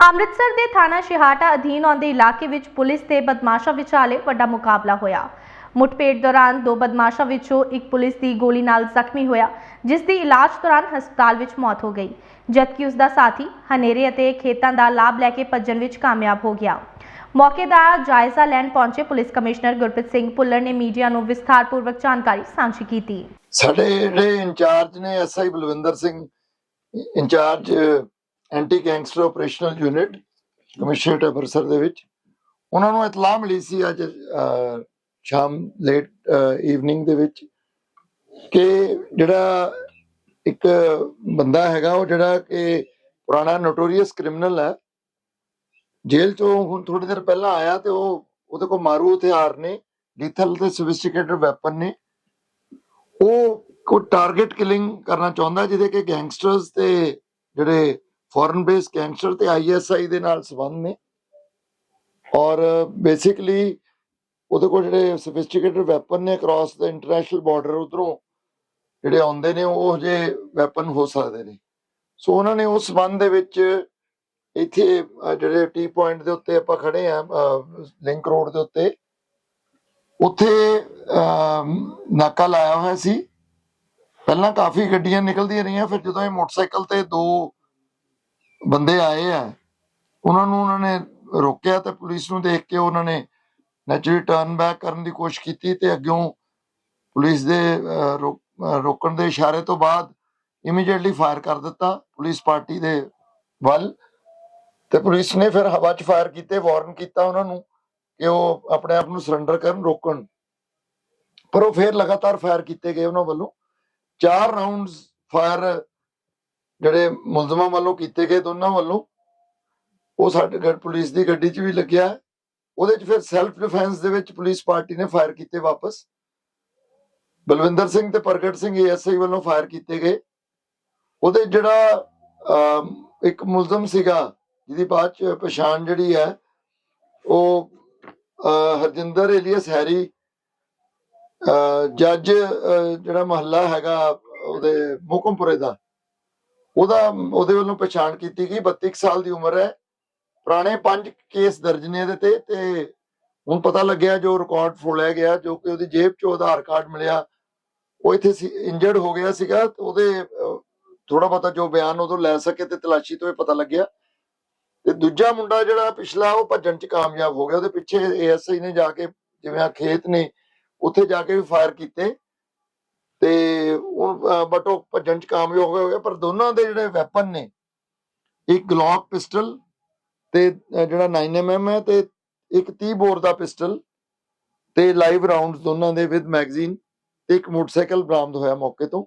ਅੰਮ੍ਰਿਤਸਰ ਦੇ ਥਾਣਾ ਸ਼ਿਹਾਟਾ ਅਧੀਨ ਆਉਂਦੇ ਇਲਾਕੇ ਵਿੱਚ ਪੁਲਿਸ ਤੇ ਬਦਮਾਸ਼ਾਂ ਵਿਚਾਲੇ ਵੱਡਾ ਮੁਕਾਬਲਾ ਹੋਇਆ। ਮੁੱਠਭੇੜ ਦੌਰਾਨ ਦੋ ਬਦਮਾਸ਼ਾਂ ਵਿੱਚੋਂ ਇੱਕ ਪੁਲਿਸ ਦੀ ਗੋਲੀ ਨਾਲ ਜ਼ਖਮੀ ਹੋਇਆ, ਜਿਸ ਦੀ ਇਲਾਜ ਦੌਰਾਨ ਹਸਪਤਾਲ ਵਿੱਚ ਮੌਤ ਹੋ ਗਈ। ਜਦਕਿ ਉਸ ਦਾ ਸਾਥੀ ਹਨੇਰੇ ਅਤੇ ਖੇਤਾਂ ਦਾ ਲਾਭ ਲੈ ਕੇ ਭੱਜਣ ਵਿੱਚ ਕਾਮਯਾਬ ਹੋ ਗਿਆ। ਮੌਕੇ ਦਾ ਜਾਇਜ਼ਾ ਲੈਣ ਪਹੁੰਚੇ ਪੁਲਿਸ ਕਮਿਸ਼ਨਰ ਗੁਰਪ੍ਰੀਤ ਸਿੰਘ ਭੁੱਲਰ ਨੇ ਮੀਡੀਆ ਨੂੰ ਵਿਸਥਾਰਪੂਰਵਕ ਜਾਣਕਾਰੀ ਸਾਂਝੀ ਕੀਤੀ। ਸਾਡੇ ਜਿਹੜੇ ਇੰਚਾਰਜ ਨੇ SI Balwinder Singh, in charge anti gangster operational unit commissionerate Amritsar ਦੇ ਵਿੱਚ। ਉਹਨਾਂ ਨੂੰ ਇਤਲਾਹ ਮਿਲੀ ਸੀ ਅੱਜ ਸ਼ਾਮ ਲੇਟ ਈਵਨਿੰਗ ਦੇ ਵਿੱਚ ਕਿ ਜਿਹੜਾ ਇੱਕ ਬੰਦਾ ਹੈਗਾ, ਉਹ ਜਿਹੜਾ ਕਿ ਪੁਰਾਣਾ ਨੋਟੋਰੀਅਸ ਕ੍ਰਿਮੀਨਲ ਹੈ, ਜੇਲ੍ਹ ਤੋਂ ਹੁਣ ਥੋੜੀ ਦੇਰ ਪਹਿਲਾਂ ਆਇਆ ਤੇ ਉਹ ਉਹਦੇ ਕੋਲ ਮਾਰੂ ਹਥਿਆਰ ਨੇ ਲੀਥਲ ਤੇ ਸੋਫਿਸਟੀਕੇਟਡ ਵੈਪਨ ਨੇ। ਉਹ ਕੋ ਟਾਰਗੇਟ ਕਿਲਿੰਗ ਕਰਨਾ ਚਾਹੁੰਦਾ, ਜਿਹਦੇ ਕਿ ਗੈਂਗਸਟਰਸ ਤੇ ਜਿਹੜੇ ਫੋਰਨ ਬੇਸ ਗੈਂਗਸਟਰ ਤੇ ਆਈਐਸਆਈ ਦੇ ਨਾਲ ਸੰਬੰਧ ਨੇ। ਔਰ ਬੇਸਿਕਲੀ ਉਹਦੇ ਕੋਲ ਜਿਹੜੇ ਸੋਫਿਸਟੀਕੇਟਡ ਵੈਪਨ ਨੇ ਅਕ੍ਰੋਸ ਦਾ ਇੰਟਰਨੈਸ਼ਨਲ ਬਾਰਡਰ ਉਧਰੋਂ, ਜਿਹੜੇ ਆਉਂਦੇ ਨੇ, ਉਹ ਜੇ ਵੈਪਨ ਹੋ ਸਕਦੇ ਨੇ। ਸੋ ਉਹਨਾਂ ਨੇ ਉਸ ਸੰਬੰਧ ਦੇ ਵਿੱਚ ਇੱਥੇ ਜਿਹੜੇ ਟੀ ਪੁਆਇੰਟ ਦੇ ਉੱਤੇ ਆਪਾਂ ਖੜੇ ਆ ਲਿੰਕ ਰੋਡ ਦੇ ਉੱਤੇ, ਉੱਥੇ ਨਾਕਾ ਲਾਇਆ ਹੋਇਆ ਸੀ। ਪਹਿਲਾਂ ਕਾਫੀ ਗੱਡੀਆਂ ਨਿਕਲਦੀਆਂ ਰਹੀਆਂ, ਫਿਰ ਜਦੋਂ ਇਹ ਮੋਟਰਸਾਈਕਲ ਤੇ ਦੋ ਬੰਦੇ ਆਏ ਆ। ਉਹਨਾਂ ਨੂੰ ਉਹਨਾਂ ਨੇ ਰੋਕਿਆ ਤੇ ਪੁਲਿਸ ਨੂੰ ਦੇਖ ਕੇ ਉਹਨਾਂ ਨੇ ਨੈਚੁਰਲੀ ਟਰਨ ਬੈਕ ਕਰਨ ਦੀ ਕੋਸ਼ਿਸ਼ ਕੀਤੀ ਤੇ ਅੱਗਿਓਂ ਪੁਲਿਸ ਦੇ ਰੋਕਣ ਦੇ ਇਸ਼ਾਰੇ ਤੋਂ ਬਾਅਦ ਇਮੀਡੀਏਟਲੀ ਫਾਇਰ ਕਰ ਦਿੱਤਾ ਪੁਲਿਸ ਪਾਰਟੀ ਦੇ ਵੱਲ ਤੇ ਪੁਲਿਸ ਨੇ ਫਿਰ ਹਵਾ 'ਚ ਫਾਇਰ ਕੀਤੇ ਵਾਰਨ ਕੀਤਾ ਉਹਨਾਂ ਨੂੰ ਕਿ ਉਹ ਆਪਣੇ ਆਪ ਨੂੰ ਸਰੈਂਡਰ ਕਰਨ, ਰੋਕਣ। ਪਰ ਉਹ ਫਿਰ ਲਗਾਤਾਰ ਫਾਇਰ ਕੀਤੇ ਗਏ ਉਹਨਾਂ ਵੱਲੋਂ। ਚਾਰ ਰਾਉਂਡਸ ਫਾਇਰ ਜਿਹੜੇ ਮੁਲਜ਼ਮਾਂ ਵੱਲੋਂ ਕੀਤੇ ਗਏ ਦੋਨਾਂ ਵੱਲੋਂ ਉਹ ਸਾਡੇ ਗੱਡ ਪੁਲਿਸ ਦੀ ਗੱਡੀ 'ਚ ਵੀ ਲੱਗਿਆ। ਹੈ। ਉਹਦੇ 'ਚ ਫਿਰ ਸੈਲਫ ਡਿਫੈਂਸ ਦੇ ਵਿੱਚ ਪੁਲਿਸ ਪਾਰਟੀ ਨੇ ਫਾਇਰ ਕੀਤੇ ਵਾਪਸ। ਬਲਵਿੰਦਰ ਸਿੰਘ ਤੇ ਪ੍ਰਗਟ ਸਿੰਘ ਏਐਸਆਈ ਵੱਲੋਂ ਫਾਇਰ ਕੀਤੇ ਗਏ। ਉਹਦੇ ਜਿਹੜਾ ਇੱਕ ਮੁਲਜ਼ਮ ਸੀਗਾ ਜਿਹਦੀ ਬਾਅਦ ਚ ਪਛਾਣ ਜਿਹੜੀ ਹੈ ਉਹ ਹਰਜਿੰਦਰ ਏਲੀਅਸ ਹੈਰੀ ਅਹ, ਜੱਜ ਜਿਹੜਾ ਮਹੱਲਾ ਹੈਗਾ ਉਹਦੇ ਮੁਕਮਪੁਰੇ ਦਾ। ਉਹਦਾ, ਉਹਦੇ ਵੱਲੋਂ ਪਛਾਣ ਕੀਤੀ ਗਈ 32 ਸਾਲ ਦੀ ਉਮਰ ਹੈ। ਪੁਰਾਣੇ ਪੰਜ ਕੇਸ ਦਰਜ ਨੇ ਇਹਦੇ ਤੇ ਤੇ ਹੁਣ ਪਤਾ ਲੱਗਿਆ ਜੋ ਰਿਕਾਰਡ ਫੋੜਿਆ ਗਿਆ, ਜੋ ਕਿ ਉਹਦੀ ਜੇਬ 'ਚੋਂ ਆਧਾਰ ਕਾਰਡ ਮਿਲਿਆ। ਉਹ ਇੱਥੇ ਇੰਜਰਡ ਹੋ ਗਿਆ ਸੀਗਾ ਉਹਦੇ ਥੋੜਾ ਬਹੁਤਾ ਜੋ ਬਿਆਨ ਉਦੋਂ ਲੈ ਸਕੇ ਤੇ ਤਲਾਸ਼ੀ ਤੋਂ ਇਹ ਪਤਾ ਲੱਗਿਆ। ਤੇ ਦੂਜਾ ਮੁੰਡਾ ਜਿਹੜਾ ਪਿਛਲਾ, ਉਹ ਭੱਜਣ 'ਚ ਕਾਮਯਾਬ ਹੋ ਗਿਆ। ਉਹਦੇ ਪਿੱਛੇ ਏਐਸਆਈ ਨੇ ਜਾ ਕੇ, ਜਿਵੇਂ ਆ ਖੇਤ ਨੇ, ਉੱਥੇ ਜਾ ਕੇ ਵੀ ਫਾਇਰ ਕੀਤੇ। ਤੇ ਉਹ ਬਟ ਉਹ ਭੱਜਣ 'ਚ ਕਾਮਯਾਬ ਹੋ ਗਿਆ ਪਰ ਦੋਨਾਂ ਦੇ ਜਿਹੜੇ ਵੈਪਨ ਨੇ, ਇੱਕ ਗਲੌਕ ਪਿਸਟਲ ਤੇ, ਅਹ, ਜਿਹੜਾ 9mm ਹੈ ਤੇ ਇੱਕ 30 ਬੋਰ ਦਾ ਪਿਸਟਲ ਤੇ ਲਾਈਵ ਰਾਉਂਡਸ ਦੋਨਾਂ ਦੇ ਵਿਦ ਮੈਗਜ਼ੀਨ ਤੇ ਇੱਕ ਮੋਟਰਸਾਈਕਲ ਬਰਾਮਦ ਹੋਇਆ ਮੌਕੇ ਤੋਂ।